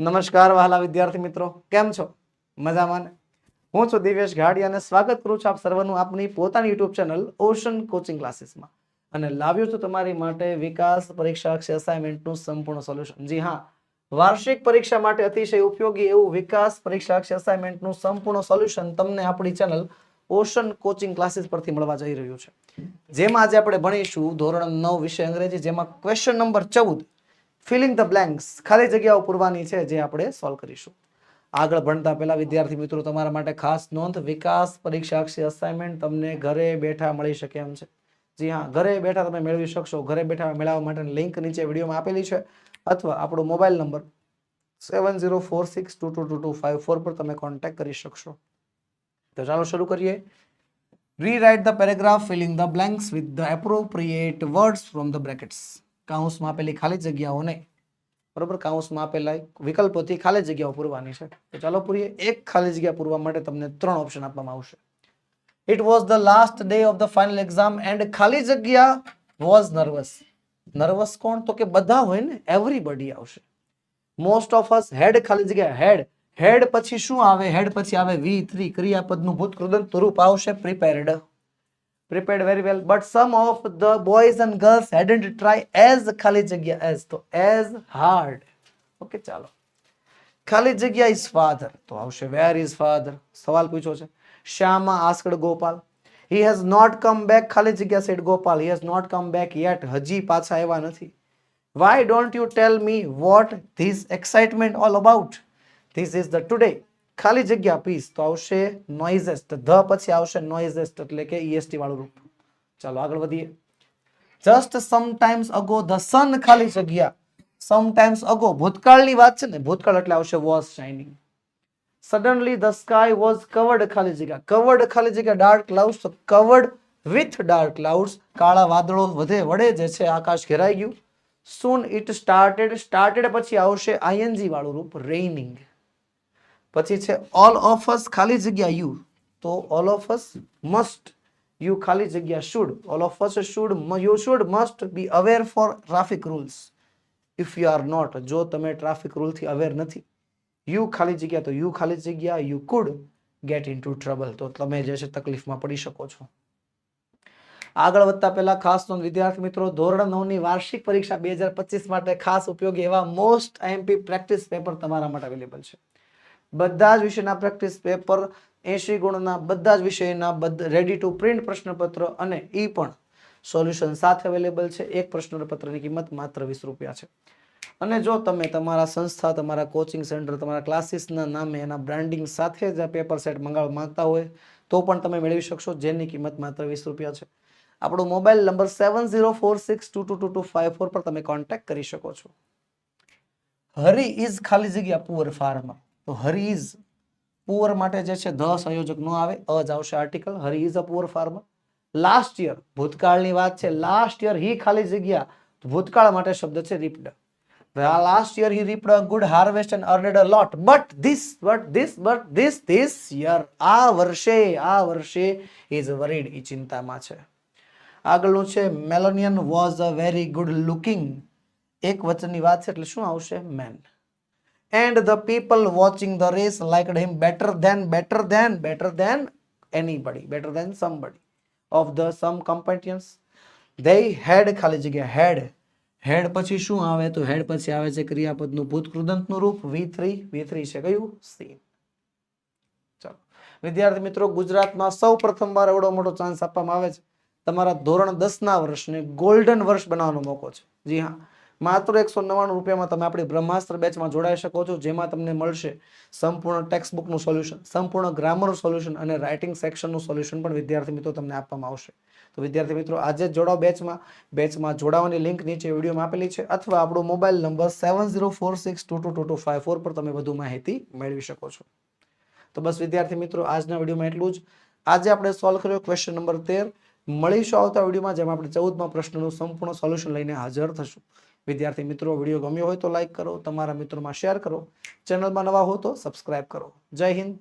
નમસ્કાર વહાલા વિદ્યાર્થી મિત્રો. કેમ છો? મજામાં હું છું દિવ્યેશ ઘાડી અને સ્વાગત કરું છું આપ સર્વનું આપની પોતાની યુટ્યુબ ચેનલ ઓશન કોચિંગ ક્લાસીસમાં. અને લાવ્યો છું તમારી માટે વિકાસ પરીક્ષા અસાઇનમેન્ટનું સંપૂર્ણ સોલ્યુશન જી હા, વાર્ષિક પરીક્ષા માટે અતિશય ઉપયોગી એવું વિકાસ પરીક્ષા અસાઇનમેન્ટનું સંપૂર્ણ સોલ્યુશન તમને આપણી ચેનલ ઓશન કોચિંગ ક્લાસીસ પરથી મળવા જઈ રહ્યું છે. જેમાં આજે આપણે ભણીશું ધોરણ નવ વિષય અંગ્રેજી, જેમાં ક્વેશ્ચન નંબર ચૌદ ફિલિંગ ધ બ્લેન્ક્સ ખાલી જગ્યાઓ પૂરવાની છે જે આપણે સોલ્વ કરીશું. આગળ ભણતા પહેલા વિદ્યાર્થી મિત્રો, તમારા માટે ખાસ નોંધ, વિકાસ પરીક્ષા અસાઇનમેન્ટ તમને ઘરે બેઠા મળી શકે એમ છે. જી હા, ઘરે બેઠા તમે મેળવી શકશો. ઘરે બેઠા મેળવવા માટેની લિંક નીચે વિડીયોમાં આપેલી છે. અથવા આપણો mobile number seven zero four six two two two two five four પર તમે કોન્ટેક્ટ કરી શકશો. તો ચાલો શરૂ કરીએ. Rewrite the paragraph filling the blanks with the appropriate words from the brackets કાઉન્સમાં આપેલી ખાલી જગ્યાઓને બરોબર? કાઉન્સમાં આપેલા વિકલ્પોથી ખાલી જગ્યાઓ પૂરવાની છે. તો ચાલો પૂરીએ. એક ખાલી જગ્યા પૂરવા માટે તમને ત્રણ ઓપ્શન આપવામાં આવશે. It was the last day of the final exam and ખાલી જગ્યા વોઝ નર્વસ નર્વસ કોણ? તો કે બધા હોય ને એવરીબડી આવશે. મોસ્ટ ઓફ અસ હેડ ખાલી જગ્યા હેડ હેડ પછી શું આવે? હેડ પછી આવે વી થ્રી ક્રિયાપદનું ભૂતકૃદન રૂપ આવશે. Prepared prepared very well but some of the boys and girls hadn't try as ખાલી જગ્યા as તો as hard ઓકે ચાલો ખાલી જગ્યા is father તો આવશે where is father સવાલ પૂછ્યો છે Shyama asked Gopal he has not come back ખાલી જગ્યા said Gopal he has not come back yet હજી પાછા આવ્યા નથી why don't you tell me what this excitement all about this is the today ખાલી જગ્યા પીસ તો આવશે નોઇઝેસ્ટ ધ પછી આવશે નોઇઝેસ્ટ એટલે કે ઈએસટી વાળું રૂપ. ચાલો આગળ વધીએ. Just sometimes ago the sun ખાલી જગ્યા. સમટાઈમ્સ અગો ભૂતકાળની વાત છે ને, ભૂતકાળ એટલે આવશે was shining suddenly the sky was covered ખાલી જગ્યા. કવર્ડ ખાલી જગ્યા ડાર્ક ક્લાઉડ્સ તો કવર્ડ વિથ ડાર્ક ક્લાઉડ્સ કાળા વાદળો વધે વડે જે છે, આકાશ ઘેરાઈ ગયું. સૂન ઇટ સ્ટાર્ટેડ સ્ટાર્ટેડ પછી આવશે આઈએનજી વાળું રૂપ રેઇનિંગ પછી છે ઓલ ઓફ અસ ખાલી જગ્યા યુ તો all of us must you ખાલી જગ્યા should all of us should you should must be aware for traffic rules if you are not જો તમે ટ્રાફિક રૂલથી અવેર નથી યુ ખાલી જગ્યા, તો યુ ખાલી જગ્યા you could get into trouble તો તમે જે છે, તકલીફમાં પડી શકો છો. આગળ વધતા પહેલા ખાસ નોંધ, વિદ્યાર્થી મિત્રો, ધોરણ નવની વાર્ષિક પરીક્ષા બે હજાર પચીસ માટે ખાસ ઉપયોગી એવા મોસ્ટ આઈએમપી પ્રેક્ટિસ પેપર તમારા માટે અવેલેબલ છે. બધા જ વિષયના પ્રેક્ટિસ પેપર એંશી ગુણના બધા જ વિષયના રેડી ટુ પ્રિન્ટ પ્રશ્નપત્ર અને એ પણ સોલ્યુશન સાથે અવેલેબલ છે. એક પ્રશ્નપત્રની કિંમત માત્ર વીસ રૂપિયા છે. અને જો તમે તમારા સંસ્થા, તમારા કોચિંગ સેન્ટર તમારા ક્લાસીસના નામે એના બ્રાન્ડિંગ સાથે જ પેપર સેટ મંગાવવા માંગતા હોય, તો પણ તમે મેળવી શકશો, જેની કિંમત માત્ર વીસ રૂપિયા છે. આપણો mobile number seven zero four six two two two two five four પર તમે કોન્ટેક્ટ કરી શકો છો. હરી ઇઝ ખાલી જગ્યા, પુઅર ફાર્મ. તો હરીઝ પુઅર માટે જે છે, ધ સંયોજક નો આવે, અ જ આવશે article. Hari is a poor farmer. Last year ભૂતકાળની વાત છે. લાસ્ટ યર હી ખાલી જગ્યા ભૂતકાળ માટે શબ્દ છે, reaped. Last year he reaped good harvest and earned a lot but this but this but this this year આ વર્ષે આ વર્ષે ઇઝ વરીડ એ ચિંતામાં છે. આગળનું છે મેલોનિયન was a very good looking એક વચનની વાત છે, એટલે શું આવશે? Man and the people watching the race liked him better than better than better than anybody better than somebody of the some companions they had ખાલી જગ્યા had had પછી શું આવે તો had પછી આવે છે ક્રિયાપદનું ભૂતકૃદંતનું રૂપ V3 V3 છે કયું સી ચાલો વિદ્યાર્થી મિત્રો ગુજરાતમાં સૌ પ્રથમવાર એવડો મોટો ચાન્સ આપવામાં આવે છે તમારા ધોરણ દસના વર્ષને ગોલ્ડન વર્ષ બનાવવાનો મોકો છે જી હા માત્ર એકસો નવ્વાણું રૂપિયામાં તમે આપણી બ્રહ્માસ્ત્ર બેચમાં જોડાઈ શકો છો, જેમાં તમને મળશે સંપૂર્ણ ટેક્સ્ટ બુકનું સોલ્યુશન સંપૂર્ણ ગ્રામરનું સોલ્યુશન અને રાઇટિંગ સેક્શનનું સોલ્યુશન પણ વિદ્યાર્થી મિત્રો તમને આપવામાં આવશે. તો વિદ્યાર્થી મિત્રો, આજે જ જોડાઓ બેચમાં. બેચમાં જોડાવાની લિંક નીચે વિડીયોમાં આપેલી છે, અથવા આપણો mobile number seven zero four six two two two two five four પર તમે વધુ માહિતી મેળવી શકો છો. તો બસ વિદ્યાર્થી મિત્રો, આજના વિડીયોમાં એટલું જ. આજે આપણે સોલ્વ કર્યો ક્વેશ્ચન નંબર તેર. મળીશું આવતા વિડીયોમાં, જેમાં આપણે ચૌદમાં પ્રશ્નનું સંપૂર્ણ સોલ્યુશન લઈને હાજર થશું. વિદ્યાર્થી મિત્રો, વીડિયો ગમ્યો હોય તો લાઈક કરો, તમારા મિત્રોમાં શેર કરો. ચેનલમાં નવા હો તો સબસ્ક્રાઇબ કરો. જય હિન્દ.